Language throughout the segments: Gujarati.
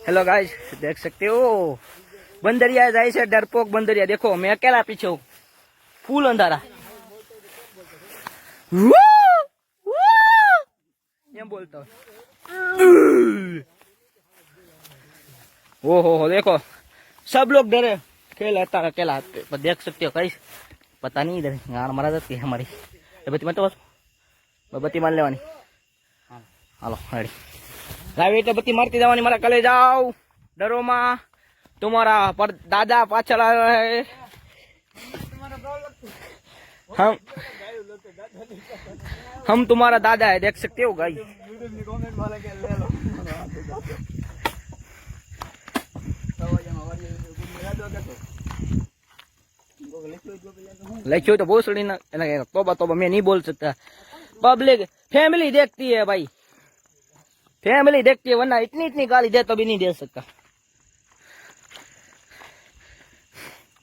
हेलो गाइस देख सकते हो बंदरिया जाए से डरपोक बंदरिया देखो मैं अकेला पीछे हूँ फूल अंधारा वो, वो, ये बोलता हूँ ओ हो हो देखो सब लोग डरे खेल आता अकेला पर देख सकते हो कहीं पता नहीं इधर गाड़ मारा जाती है हमारी ये बत्ती मत बस बत्ती मार लेवानी હાલો રેડી લાવી એટલે બત્તી મારતી જવાની મારા કલે જાઓ ડરો માં તમારા પર દાદા પાછળ આવે હે हम हम तुम्हारा दादा है देख सकते हो गाई लक्ष्य तो बहुत सड़ी ना तोबा तोबा मैं नहीं बोल सकता पब्लिक फैमिली देखती है भाई फैमिली देखती है वरना इतनी इतनी गाली दे तो भी नहीं दे सकता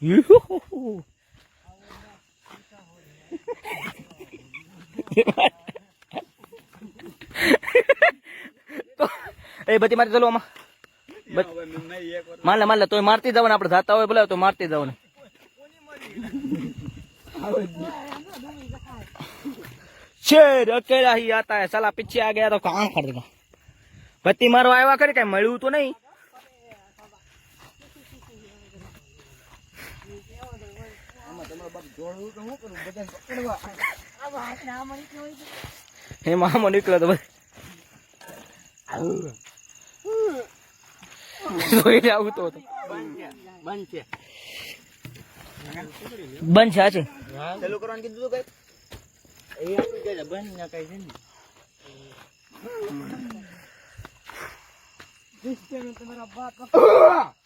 यूहू। તો એ બધી મારી ચલો આમાં માર લે માર લે તોય મારતી જવાનું આપણે જાતા હોય બોલે તો મારતી જવાનું शेर अकेला ही आता है साला पीछे आ गया तो कहाँ कर देगा ભત્તી મારો આવ્યા કરે કઈ મળ્યું તો નહીં. હે મામો બંધ છે બંધ છે કરવાનું કીધું કઈ એ બંધ ના છે ને? તમારા બાપ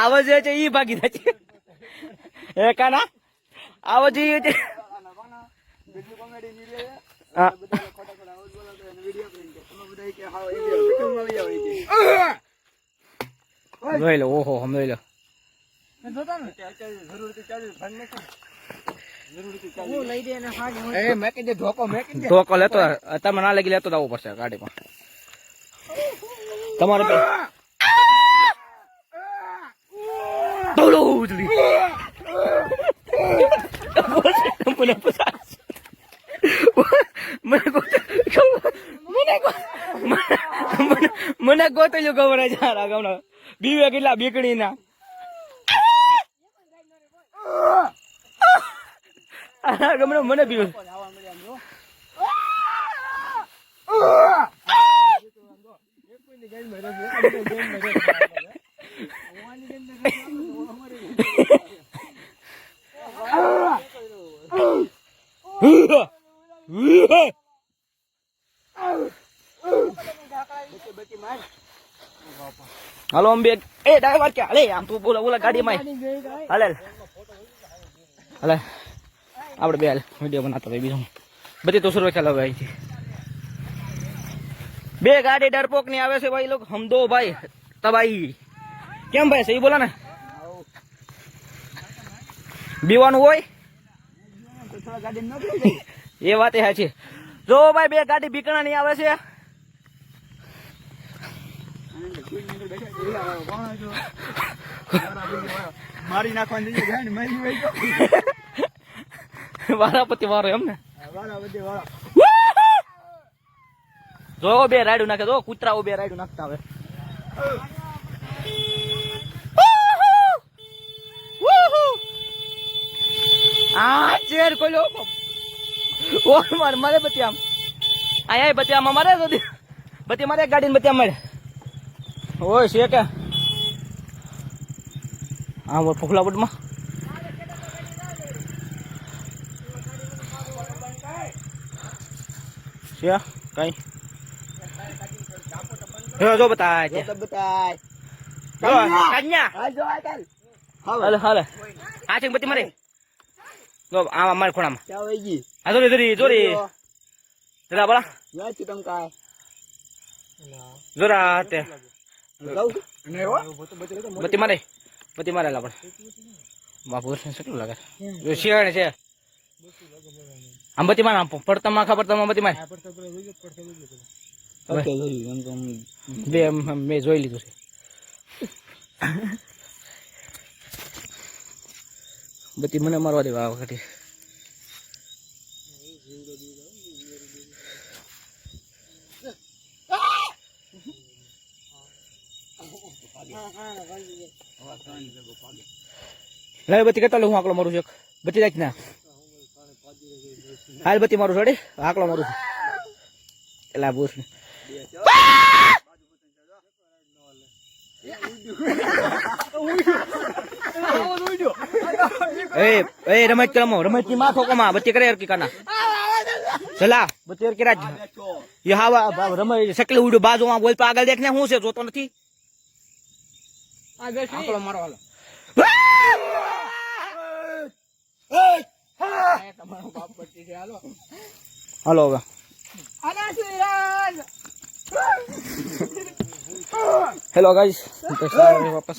આવાજ જે છે ઈ ભાગી જાય છે. એ કાના? આવાજ ઈ છે. હા. લો ઓહો લો. ધોકો લેતો તમે ના લાગી લેતો જ પડશે ગાડીમાં. તમારે ઉજળી મને પસાર મને ગોતે- મને ગો- મને- મને ગોતેલું ખબર છે આ ગામના બીવે કેટલા બીકણી ના આ ગામના મને બીવે. હાલો અંબે. એ ડ્રાઈવર કે હાલે આમ તું બોલા બોલા ગાડીમાં હાલે હાલે. આપણે બે હાલ. વીડિયો બનાવતા ભાઈ બીજું. બધી તો સુરવે ચાલો ભાઈ બે ગાડી ડરપોકની આવે છે ભાઈ લોકો હમ દો ભાઈ, તબાઈ. કેમ ભાઈ, સહી બોલા ને? બીવાનું હોય? એ વાત એ છે જો ભાઈ બે ગાડી બીકણા ની આવે છે. મારી નાખવાની વારાપતિ વારો એમ ને? જો બે રાયડું નાખે જો કૂતરાઓ બે રાડું નાખતા હવે આ ચેર કોલ્યો ઓ મારે મારે બતી આમ અહીંયા બતી આમ મારે બધી બતી મારે ગાડી બતી આમ મળે. ઓય છે કે? આમ ફોકલા બટમાં. છે કઈ? જો જો બતાય જો બતાય. કન્યા. હા જો આ ચાલ હાલે હાલે. આ છે બત્તી મારે? જો આમાં મારે ખોણામાં. ક્યાં વહી ગઈ? આ જોરી જોરી જોરી. જરા બોલા. યાર તું તમ કાય જોરા તે. જાઉં ને હો. બત્તી મારે બતી મારે. આપણે બાપુ શું લાગે જો શિયાળ છે. આમ બતી મારે આમ પડતામાં ખબર તમામ બતી મારે. બે મેં જોઈ લીધું છે. બત્તી મને મારવા દેવા આ વખતે. લાય બત્તી હું આકલો મારું છું. બચી બત્તી રાખ ના. હાલ બત્તી મારું છોડી આકલો મારું છું. એલા બોસ એ એ રમત કરમો રમતની માથો કમા? બત્તી કરે અરકી કાના ચલા બત્તી અરકી રાજ યે હાવા રમત સકલે ઉડ્યો બાજુ માં બોલ આગળ દેખ ને હું છે જોતો નથી. આગળ આંકડો મારો હાલો. તમારો બાપ બત્તી છે હાલો હાલો આના Shriram Hello guys, dito sa wapas.